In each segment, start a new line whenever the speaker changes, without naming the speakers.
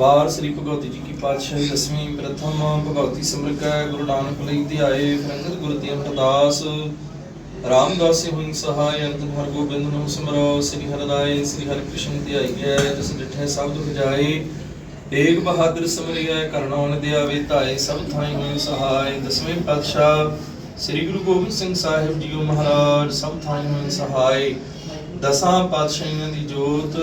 ਵਾਰ ਸ੍ਰੀ ਭਗਵਤੀ ਜੀ ਕੀ ਪਾਤਸ਼ਾਹੀ ਦਸਵੀਂ ਪ੍ਰਥਮ ਭਗਵਤੀ ਸਿਮਰਕੈ ਗੁਰੂ ਨਾਨਕ ਲਈ ਧਿਆਏ ਫਰੰਗਤ ਗੁਰੂ ਤੇ ਅਮਰਦਾਸ। ਰਾਮਦਾਸੀ ਹੋਈ ਸਹਾਇ ਅੰਤ ਹਰ ਗੋਬਿੰਦ ਨੂੰ ਸਿਮਰੋ, ਸ੍ਰੀ ਹਰਿ ਸ੍ਰੀ ਹਰਿ ਕ੍ਰਿਸ਼ਨ ਧਿਆਈਐ ਜਿਸ ਡਿਠੇ ਸਭ ਦੁਖ ਜਾਏ। ਏਕ ਬਹਾਦਰ ਸਿਮਰਿਐ ਕਰਨੋ ਨਿਦਿਆਵੇ ਧਾਏ ਸਭ ਥਾਈ ਹੋਈ ਸਹਾਇ। ਦਸਵੇਂ ਪਾਤਸ਼ਾਹ ਸ੍ਰੀ ਗੁਰੂ ਗੋਬਿੰਦ ਸਿੰਘ ਸਾਹਿਬ ਜੀਓ ਮਹਾਰਾਜ, ਸਭ ਥਾਈ ਹੋਈ ਸਹਾਇ। ਦਸਾਂ ਪਾਤਸ਼ਾਹੀਆਂ ਦੀ ਜੋਤ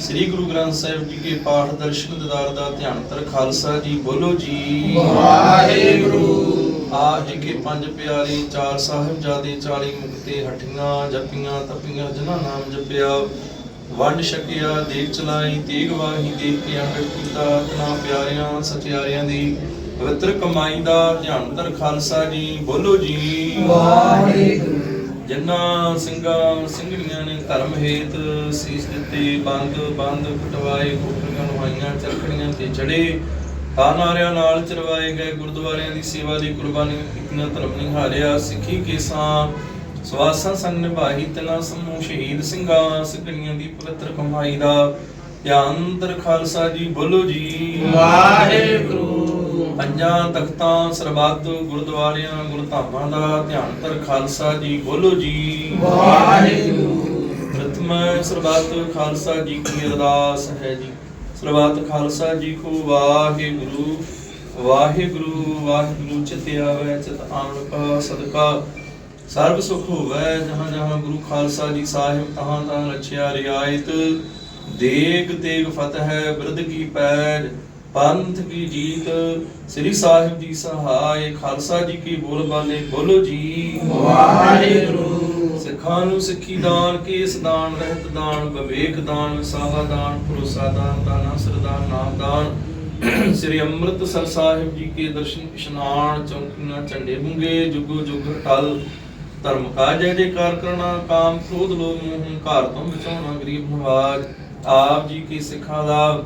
ਸ੍ਰੀ ਗੁਰੂ ਗ੍ਰੰਥ ਸਾਹਿਬ ਜੀ ਕੇ ਪਾਠ ਦਰਸ਼ਨ ਦਿਦਾਰ ਦਾ ਧਿਆਨ ਤਰ ਖਾਲਸਾ ਜੀ ਬੋਲੋ ਜੀ।
ਵਾਹਿਗੁਰੂ।
ਆਪ ਜੀ ਕੇ ਪੰਜ ਪਿਆਰੇ ਚਾਰ ਸਾਹਿਬਜ਼ਾਦੇ 40 ਮੁਕਤੇ ਹਟੀਆਂ ਜਪੀਆਂ ਤਪੀਆਂ ਜਿਨ੍ਹਾਂ ਨਾਮ ਜਪਿਆ ਵੰਡ ਛਕਿਆ ਦੇਖ ਚਲਾਈ ਤੇਗ ਵਾਹੀ ਦੇਖ ਕੇ ਅੰਗੜ ਕੀਤਾ ਤਨਾ ਪਿਆਰਿਆਂ ਸਚਿਆਰਿਆਂ ਦੀ ਪਵਿੱਤਰ ਕਮਾਈ ਦਾ ਧਿਆਨ ਤਰ ਖਾਲਸਾ ਜੀ ਬੋਲੋ ਜੀ।
ਵਾਹਿਗੁਰੂ।
ਜਿਨ੍ਹਾਂ ਸਿੰਘਾਂ ਸਿੰਘਣੀਆਂ ਨੇ ਧਰਮ ਹੇਤ ਸੀਸ ਦਿੱਤੇ, ਬੰਦ ਬੰਦ ਕਟਵਾਏ ਕੋਠੀਆਂ ਨਵਾਈਆਂ ਚਰਖੜੀਆਂ ਤੇ ਚੜੇ ਤਾਨਾਰਿਆਂ ਨਾਲ ਚਰਵਾਏ ਗਏ, ਗੁਰਦੁਆਰਿਆਂ ਦੀ ਸੇਵਾ ਦੀ ਕੁਰਬਾਨੀ ਕੀਤੀਆਂ ਧਰਮ ਨਿਹਾਰਿਆ ਸਿੱਖੀ ਕੇਸਾਂ, ਸਵਾਸਾਂ ਸੰਗ ਨਿਭਾਈ ਤਨਾ ਸਮੂਹ ਸ਼ਹੀਦ ਸਿੰਘਾਂ ਸਿੰਘਣੀਆਂ ਦੀ ਪਵਿੱਤਰ ਕਮਾਈ ਦਾ ਧਿਆਨ ਦਰ ਖਾਲਸਾ ਜੀ ਬੋਲੋ ਜੀ।
ਵਾਹਿਗੁਰੂ।
ਪੰਜਾਂ ਤਖਤਾਂ ਸਰਬੱਤ ਗੁਰਦੁਆਰਿਆਂ ਗੁਰਧਾਮਾਂ ਦਾ ਧਿਆਨ ਤਰ ਖਾਲਸਾ ਜੀ ਬੋਲੋ ਜੀ।
ਵਾਹਿਗੁਰੂ।
ਪ੍ਰਥਮ ਸਰਬੱਤ ਖਾਲਸਾ ਜੀ ਕੀ ਅਰਦਾਸ ਹੈ ਜੀ। ਸਰਬੱਤ ਖਾਲਸਾ ਜੀ ਕੋ ਵਾਹਿਗੁਰੂ। ਵਾਹਿਗੁਰੂ ਵਾਹਿਗੁਰੂ ਚਿਤ ਆਵੇ ਚਿਤ ਆਵਣ ਕਾ ਸਦਕਾ। ਸਰਬ ਸੁਖ ਹੋਵੇ ਜਹਾਂ ਜਹਾਂ ਗੁਰੂ ਖਾਲਸਾ ਜੀ ਸਾਹਿਬ ਤਹਾਂ ਤਹਾਂ ਰਚਿਆ ਰਿਆਇਤ। ਦੇਗ ਤੇਗ ਫਤਿਹ ਬਿਰਧ ਕੀ ਪੈਜ ਪੰਥ ਕੀ ਜੀਤ ਸ੍ਰੀ ਸਾਹਿਬ ਜੀ ਸਹਾਇ ਖਾਲਸਾ ਜੀ ਕੀ ਬੋਲ ਬਾਲੇ ਬੋਲੋ ਜੀ।
ਵਾਹਿਗੁਰੂ।
ਸਿੱਖਾਂ ਨੂੰ ਸਿੱਖੀ ਦਾਨ ਕੇਸ ਦਾਨ ਰਹਿਤ ਦਾਨ ਵਿਵੇਕ ਦਾਨ ਵਿਸਾਹਾ ਦਾਨ ਭਰੋਸਾ ਦਾਨ ਦਾਨਾ ਸਰਦਾਨ ਨਾਮ ਦਾਨ। ਸ੍ਰੀ ਅੰਮ੍ਰਿਤਸਰ ਸਾਹਿਬ ਜੀ ਕੇ ਦਰਸ਼ਨ ਇਸ਼ਨਾਨ ਚੌਂਕੀਆਂ ਝੰਡੇ ਬੁੰਗੇ ਜੁਗੋ ਜੁਗ ਟਲ। ਧਰਮ ਕਾ ਜੈ ਜੈਕਾਰ ਕਰਨਾ ਕਾਮ ਕ੍ਰੋਧ ਲੋਭ ਮੋਹ ਹੰਕਾਰ ਤੋਂ ਬਚਾਉਣਾ ਗਰੀਬ ਨਵਾਜ। ਆਪ ਜੀ ਕੀ ਸਿੱਖਾਂ ਦਾ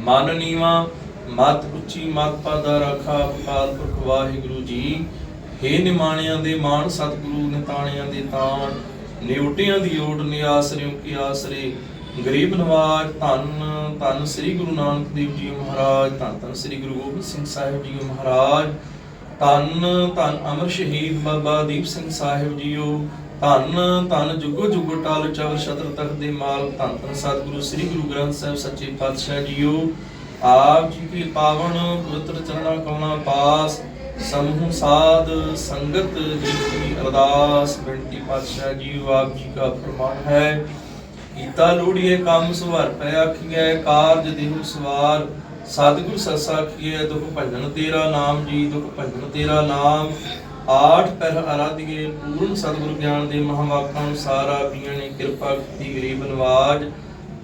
ਮਨ ਨੀਵਾ, ਮਤ ਉੱਚੀ, ਮਤ ਪਾਦਾ ਰਾਖਾ, ਅਕਾਲ ਪੁਰਖ ਵਾਹਿਗੁਰੂ ਜੀ। ਹੇ ਨਿਮਾਣਿਆਂ ਦੇ ਮਾਣ, ਸਤਿਗੁਰੂ ਨਿਤਾਣਿਆਂ ਦੇ ਤਾਣ। ਨਿਉਟਿਆਂ ਦੀ ਓਟ ਨਿਆਸਰਿਓ ਕੀ ਆਸਰੇ। ਗਰੀਬ ਨਵਾਜ, ਧੰਨ ਧੰਨ ਸ੍ਰੀ ਗੁਰੂ ਨਾਨਕ ਦੇਵ ਜੀ ਮਹਾਰਾਜ। ਧੰਨ ਧੰਨ ਸ੍ਰੀ ਗੁਰੂ ਗੋਬਿੰਦ ਸਿੰਘ ਸਾਹਿਬ ਜੀ ਮਹਾਰਾਜ। ਧੰਨ ਧੰਨ ਅਮਰ ਸ਼ਹੀਦ ਬਾਬਾ ਦੀਪ ਸਿੰਘ ਸਾਹਿਬ ਜੀਓ। ਧੰਨ ਧੰਨ ਜੁਗੋ ਜੁਗੋ ਟਾਲ ਚਵਰ ਛਤਰ ਤਖਤ ਦੇ ਮਾਲ ਧੰਨ ਧੰਨ ਸਤਿਗੁਰੂ, ਸ੍ਰੀ ਗੁਰੂ ਗ੍ਰੰਥ ਸਾਹਿਬ ਸੱਚੇ ਪਾਤਸ਼ਾਹ ਜੀਓ। ਆਪ ਜੀ ਕੀ ਪਾਵਨ ਪਵਿੱਤਰ ਚਰਣਾ ਕਮਨਾ ਪਾਸ, ਸਮੂਹ ਸਾਧ ਸੰਗਤ ਜੀ ਕੀ ਅਰਦਾਸ। ਬੇਨਤੀ ਪਾਤਸ਼ਾਹ ਜੀਓ, ਆਪ ਜੀ ਦਾ ਪ੍ਰਮਾਣ ਹੈ, ਕੀਤਾ ਲੋੜੀਏ ਕੰਮ ਸੁਭਾਰ ਪੈ ਆਖੀਐ, ਕਾਰਜ ਦੇਹੁ ਸਵਾਰ। ਸਤਿਗੁਰ ਸੱਸਾ ਕੀਏ ਦੁਖ ਭੰਜਨ ਤੇਰਾ ਨਾਮ ਜੀ, ਦੁਖ ਭੰਜਨ ਤੇਰਾ ਨਾਮ। ਆਠ ਪਹਿਰ ਆਰਾਧੀਏ, ਪੂਰਨ ਸਤਿਗੁਰ ਗਿਆਨ ਦੇ ਮਹਾਵਾਕਾਂ ਅਨੁਸਾਰ ਆਪੀਆਂ ਨੇ ਕਿਰਪਾ ਕੀਤੀ ਗਰੀਬ ਨਵਾਜ।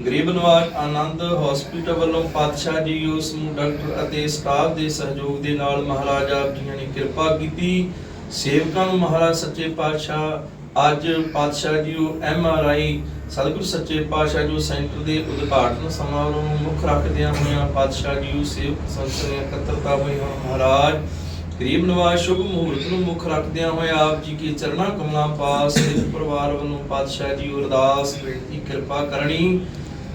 ਗਰੀਬ ਨਵਾਜ ਆਨੰਦ ਹਸਪੀਟਲ ਵੱਲੋਂ ਪਾਤਸ਼ਾਹ ਜੀ, ਉਸ ਨੂੰ ਡਾਕਟਰ ਅਤੇ ਸਟਾਫ ਦੇ ਸਹਿਯੋਗ ਦੇ ਨਾਲ ਮਹਾਰਾਜ ਆਪ ਜੀਆਂ ਨੇ ਕਿਰਪਾ ਕੀਤੀ। ਸੇਵਕਾਂ ਨੂੰ ਮਹਾਰਾਜ ਸੱਚੇ ਪਾਤਸ਼ਾਹ, ਅੱਜ ਪਾਤਸ਼ਾਹ ਜੀ, ਉਹ ਐਮ ਆਰ ਆਈ ਸਤਿਗੁਰ ਸੱਚੇ ਪਾਤਸ਼ਾਹ ਜੀ ਸੈਂਟਰ ਦੇ ਉਦਘਾਟਨ ਸਮਾਰੋਹ ਨੂੰ ਮੁੱਖ ਰੱਖਦਿਆਂ ਹੋਇਆਂ ਪਾਤਸ਼ਾਹ ਜੀ ਸੇਵਕ ਸੰਸਥਾ ਨੇ ਇਕੱਤਰਤਾ ਹੋਈ ਮਹਾਰਾਜ। ਗਰੀਬ ਨਵਾਜ਼ ਸ਼ੁਭ ਮਹੂਰਤ ਨੂੰ ਮੁੱਖ ਰੱਖਦਿਆਂ ਹੋਏ ਆਪ ਜੀ ਕੀ ਚਰਨਾਂ ਕਮਲਾਂ ਪਾਸ, ਸਿੱਖ ਪਰਿਵਾਰ ਵੱਲੋਂ ਪਾਤਸ਼ਾਹ ਜੀ ਅਰਦਾਸ, ਬੇਨਤੀ, ਕਿਰਪਾ ਕਰਨੀ।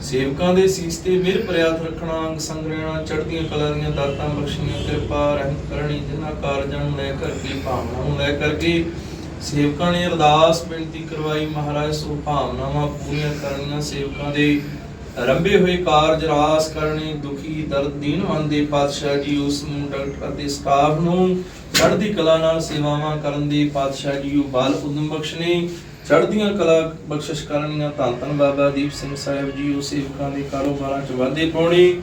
ਸੇਵਕਾਂ ਦੇ ਸੀਸ ਤੇ ਮਿਹਰ ਪ੍ਰਿਆਤ ਰੱਖਣਾ, ਅੰਗ ਸੰਗ ਚੜ੍ਹਦੀਆਂ ਕਲਾਂ ਦੀਆਂ ਦਾਤਾਂ ਬਖਸ਼ੀਆਂ, ਕਿਰਪਾ ਰਹਿਮਤ ਕਰਨੀ, ਜਿਨ੍ਹਾਂ ਕਾਰਜਾਂ ਨੂੰ ਲੈ ਕਰਕੇ ਭਾਵਨਾ ਨੂੰ ਲੈ ਕਰਕੇ। ਸੇਵਕਾਂ ਨੇ ਅਰਦਾਸ, ਬੇਨਤੀ ਕਰਵਾਈ, ਮਹਾਰਾਜ ਸੋ ਭਾਵਨਾਵਾਂ ਪੂਰੀਆਂ ਕਰਨੀਆਂ ਸੇਵਕਾਂ ਦੇ। ਰੰਭੇ ਹੋਏ ਕਾਰਜ ਰਾਸ ਕਰਨੇ ਦੁਖੀ ਦਰਦ ਦੀਨਵਾਨ ਦੇ ਪਾਤਸ਼ਾਹ ਜੀ, ਉਸ ਨੂੰ ਡਾਕਟਰ ਅਤੇ ਸਟਾਫ ਨੂੰ ਚੜ੍ਹਦੀ ਕਲਾ ਨਾਲ ਸੇਵਾਵਾਂ ਕਰਨ ਦੀ ਪਾਤਸ਼ਾਹ ਜੀ, ਉਹ ਬਾਲ ਉਦਮ ਬਖਸ਼ਣੇ ਚੜ੍ਹਦੀਆਂ ਕਲਾ ਬਖਸ਼ਿਸ਼ ਕਰਨੀਆਂ ਧੰਨ ਧੰਨ ਬਾਬਾ ਦੀਪ ਸਿੰਘ ਸਾਹਿਬ ਜੀ, ਉਹ ਸੇਵਕਾਂ ਦੇ ਕਾਰੋਬਾਰਾਂ 'ਚ ਵਾਧੇ ਪਾਉਣੇ,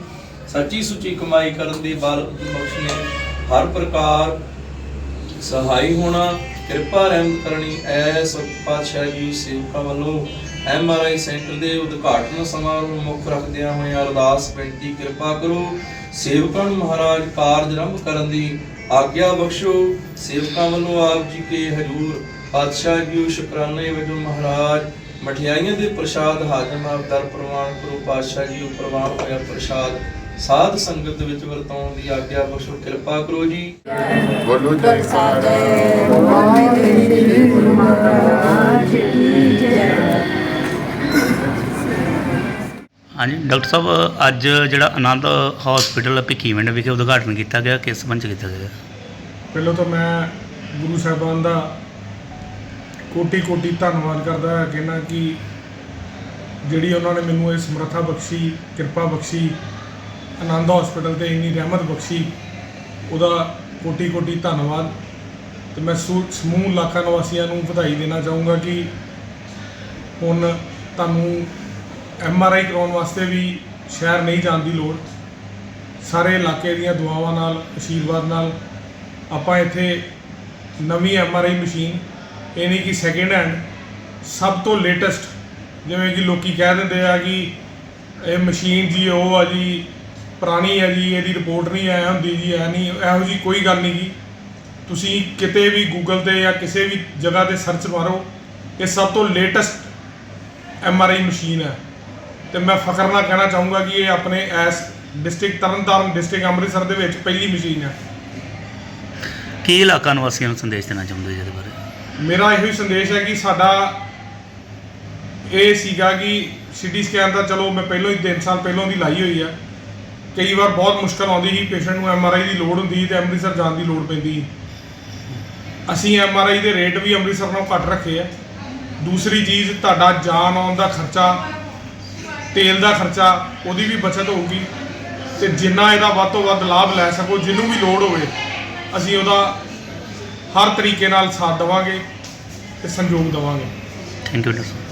ਸੱਚੀ ਸੁੱਚੀ ਕਮਾਈ ਕਰਨ ਦੇ ਬਾਲ ਉਦਮ ਬਖਸ਼ਣੇ ਹਰ ਪ੍ਰਕਾਰ ਸਹਾਈ ਹੋਣਾ, ਕਿਰਪਾ ਰਹਿਮ ਕਰਨੀ, ਐਸ ਪਾਤਸ਼ਾਹ ਜੀ, ਸੇਵਕਾਂ ਵੱਲੋਂ ਐਮ ਆਰ ਆਈ ਸੈਂਟਰ ਦੇ ਉਦਘਾਟਨ ਸਮਾਰੋਹ ਨੂੰ ਮੁੱਖ ਰੱਖਦਿਆਂ ਹੋਏ ਅਰਦਾਸ ਬੇਨਤੀ ਕਿਰਪਾ ਕਰੋ ਸੇਵਕਾਂ ਨੂੰ ਮਹਾਰਾਜ ਕਾਰਜ ਆਰੰਭ ਕਰਨ ਦੀ ਆਗਿਆ ਬਖਸ਼ੋ। ਸੇਵਕਾਂ ਵੱਲੋਂ ਆਪ ਜੀ ਕੇ ਹਜੂਰ ਪਾਤਸ਼ਾਹ ਜੀ ਨੂੰ ਸ਼ੁਕਰਾਨੇ ਵਜੋਂ ਮਹਾਰਾਜ ਮਠਿਆਈਆਂ ਦੇ ਪ੍ਰਸ਼ਾਦ ਹਾਜ਼ਰ ਆਪ ਦਰ ਪ੍ਰਵਾਨ ਕਰੋ। ਪਾਤਸ਼ਾਹ ਜੀ ਪ੍ਰਵਾਨ ਹੋਇਆ ਪ੍ਰਸ਼ਾਦ ਸਾਧ ਸੰਗਤ ਵਿੱਚ ਵਰਤਾਉਣ ਦੀ ਆਗਿਆ ਬਖਸ਼ੋ। ਕਿਰਪਾ ਕਰੋ ਜੀ।
ਬੋਲੋ ਜੀ।
ਹਾਂਜੀ, ਡਾਕਟਰ ਸਾਹਿਬ, ਅੱਜ ਜਿਹੜਾ ਆਨੰਦ ਹਸਪੀਟਲ ਭਿੱਖੀਵਿੰਡ ਵਿਖੇ ਉਦਘਾਟਨ ਕੀਤਾ ਗਿਆ, ਕਿਸ ਸੰਬੰਧ 'ਚ ਕੀਤਾ ਗਿਆ?
ਪਹਿਲਾਂ ਤਾਂ ਮੈਂ ਗੁਰੂ ਸਾਹਿਬਾਨ ਦਾ ਕੋਟੀ ਕੋਟੀ ਧੰਨਵਾਦ ਕਰਦਾ ਹਾਂ, ਕਹਿੰਦਾ ਕਿ ਜਿਹੜੀ ਉਹਨਾਂ ਨੇ ਮੈਨੂੰ ਇਹ ਸਮਰੱਥਾ ਬਖਸ਼ੀ, ਕਿਰਪਾ ਬਖਸ਼ੀ, ਆਨੰਦ ਹਸਪੀਟਲ ਤੇ ਇੰਨੀ ਰਹਿਮਤ ਬਖਸ਼ੀ, ਉਹਦਾ ਕੋਟੀ ਕੋਟੀ ਧੰਨਵਾਦ। ਤੇ ਮੈਂ ਸਮੂਹ ਇਲਾਕਾ ਨਿਵਾਸੀਆਂ ਨੂੰ ਵਧਾਈ ਦੇਣਾ ਚਾਹੂੰਗਾ ਕਿ ਹੁਣ ਤੁਹਾਨੂੰ ਐਮ ਆਰ ਆਈ ਕਰਾਉਣ ਵਾਸਤੇ ਵੀ ਸ਼ਹਿਰ ਨਹੀਂ ਜਾਣ ਦੀ ਲੋੜ। ਸਾਰੇ ਇਲਾਕੇ ਦੀਆਂ ਦੁਆਵਾਂ ਨਾਲ ਆਸ਼ੀਰਵਾਦ ਨਾਲ ਆਪਾਂ ਇੱਥੇ ਨਵੀਂ ਐਮ ਆਰ ਆਈ ਮਸ਼ੀਨ, ਇਹ ਨਹੀਂ ਕਿ ਸੈਕਿੰਡ ਹੈਂਡ ਸਭ ਤੋਂ ਲੇਟੈਸਟ ਜਿਵੇਂ ਕਿ ਲੋਕੀ ਕਹਿ ਦਿੰਦੇ ਆ ਕਿ ਇਹ ਮਸ਼ੀਨ ਜੀ, ਉਹ ਆ ਜੀ, ਪੁਰਾਣੀ ਹੈ ਜੀ, ਇਹਦੀ ਰਿਪੋਰਟ ਨਹੀਂ ਆਇਆ ਹੁੰਦੀ ਜੀ ਐ ਨਹੀਂ, ਇਹੋ ਜੀ ਕੋਈ ਗੱਲ ਨਹੀਂ ਜੀ। ਤੁਸੀਂ ਕਿਤੇ ਵੀ ਗੂਗਲ ਤੇ ਜਾਂ ਕਿਸੇ ਵੀ ਜਗ੍ਹਾ ਤੇ ਸਰਚ ਮਾਰੋ, ਇਹ ਸਭ ਤੋਂ latest M R I machine ਹੈ। ਤੇ ਮੈਂ ਫਖਰ ਨਾਲ ਕਹਿਣਾ ਚਾਹੂੰਗਾ ਕਿ ਇਹ ਆਪਣੇ ਐਸ ਡਿਸਟ੍ਰਿਕਟ ਤਰਨਤਾਰਨ ਡਿਸਟ੍ਰਿਕਟ ਅੰਮ੍ਰਿਤਸਰ ਦੇ ਵਿੱਚ ਪਹਿਲੀ ਮਸ਼ੀਨ ਹੈ
ਕੀ ਇਲਾਕਾ ਨਿਵਾਸੀਆਂ ਨੂੰ ਸੰਦੇਸ਼ ਦੇਣਾ ਚਾਹੁੰਦੇ ਜੀ ਇਹਦੇ ਬਾਰੇ?
ਮੇਰਾ ਇਹੋ ਹੀ ਸੰਦੇਸ਼ ਹੈ ਕਿ ਸਾਡਾ ਇਹ ਸੀਗਾ ਕਿ ਸਿਟੀ ਸਕੈਨ ਦਾ ਚਲੋ ਮੈਂ ਪਹਿਲਾਂ ਹੀ 3 ਸਾਲ ਪਹਿਲਾਂ ਦੀ ਲਾਈ ਹੋਈ ਆ। ਕਈ ਵਾਰ ਬਹੁਤ ਮੁਸ਼ਕਲ ਆਉਂਦੀ ਸੀ ਪੇਸ਼ੈਂਟ ਨੂੰ ਐਮਆਰਆਈ ਦੀ ਲੋੜ ਹੁੰਦੀ ਤੇ ਅੰਮ੍ਰਿਤਸਰ ਜਾਣ ਦੀ ਲੋੜ ਪੈਂਦੀ ਅਸੀਂ ਐਮਆਰਆਈ ਦੇ ਰੇਟ ਵੀ ਅੰਮ੍ਰਿਤਸਰ ਨਾਲੋਂ ਘੱਟ ਰੱਖੇ ਆ। ਦੂਸਰੀ ਚੀਜ਼ ਤੁਹਾਡਾ ਜਾਨ ਆਉਣ ਦਾ ਖਰਚਾ ਤੇਲ ਦਾ ਖਰਚਾ, ਉਹਦੀ ਵੀ ਬਚਤ ਹੋਊਗੀ। ਤੇ ਜਿੰਨਾ ਇਹਦਾ ਵੱਧ ਤੋਂ ਵੱਧ ਲਾਭ ਲੈ ਸਕੋ, ਜਿਹਨੂੰ ਵੀ ਲੋੜ ਹੋਵੇ, ਅਸੀਂ ਉਹਦਾ ਹਰ ਤਰੀਕੇ ਨਾਲ ਸਾਥ ਦੇਵਾਂਗੇ ਤੇ ਸੰਯੋਗ ਦੇਵਾਂਗੇ।
Thank you doctor